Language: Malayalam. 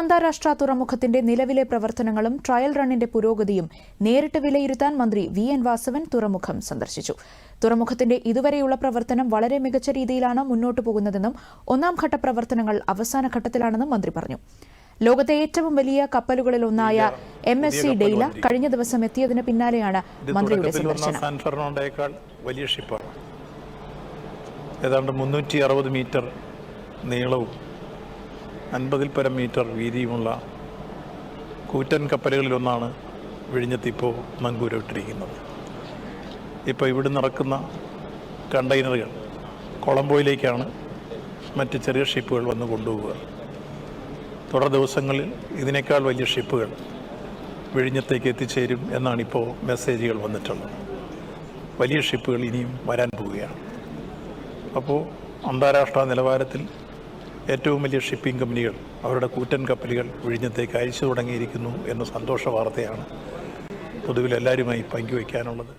അന്താരാഷ്ട്ര തുറമുഖത്തിന്റെ നിലവിലെ പ്രവർത്തനങ്ങളും ട്രയൽ റണ്ണിന്റെ പുരോഗതിയും നേരിട്ട് വിലയിരുത്താൻ മന്ത്രി വി എൻ വാസവൻ തുറമുഖം സന്ദർശിച്ചു. തുറമുഖത്തിന്റെ ഇതുവരെയുള്ള പ്രവർത്തനം വളരെ മികച്ച രീതിയിലാണ് മുന്നോട്ടു പോകുന്നതെന്നും ഒന്നാം ഘട്ട പ്രവർത്തനങ്ങൾ അവസാന ഘട്ടത്തിലാണെന്നും മന്ത്രി പറഞ്ഞു. ലോകത്തെ ഏറ്റവും വലിയ കപ്പലുകളിലൊന്നായ എം എസ് സി ഡെയ്ല കഴിഞ്ഞ ദിവസം എത്തിയതിന് പിന്നാലെയാണ് മന്ത്രിയുടെ സന്ദർശനം. വലിയ ഷിപ്പാണ്. ഏതാണ്ട് മുന്നൂറ്റി അറുപത് മീറ്റർ നീളവും അൻപതിൽ പരം മീറ്റർ വീതിയുമുള്ള കൂറ്റൻ കപ്പലുകളിലൊന്നാണ് വിഴിഞ്ഞത്തിപ്പോൾ നങ്കൂരമിട്ടിരിക്കുന്നത് ഇപ്പോൾ ഇവിടെ നടക്കുന്ന കണ്ടെയ്നറുകൾ കൊളംബോയിലേക്കാണ് മറ്റ് ചെറിയ ഷിപ്പുകൾ വന്ന് കൊണ്ടുപോവുക. തുടർ ദിവസങ്ങളിൽ ഇതിനേക്കാൾ വലിയ ഷിപ്പുകൾ വിഴിഞ്ഞത്തേക്ക് എത്തിച്ചേരും എന്നാണിപ്പോൾ മെസ്സേജുകൾ വന്നിട്ടുള്ളത്. വലിയ ഷിപ്പുകൾ ഇനിയും വരാൻ പോവുകയാണ്. അപ്പോൾ അന്താരാഷ്ട്ര നിലവാരത്തിൽ ഏറ്റവും വലിയ ഷിപ്പിംഗ് കമ്പനികൾ അവരുടെ കൂറ്റൻ കപ്പലുകൾ വിഴിഞ്ഞത്തേക്ക് അയച്ചു തുടങ്ങിയിരിക്കുന്നു എന്ന സന്തോഷ വാർത്തയാണ് പൊതുവിൽ എല്ലാവരുമായി പങ്കുവയ്ക്കാനുള്ളത്.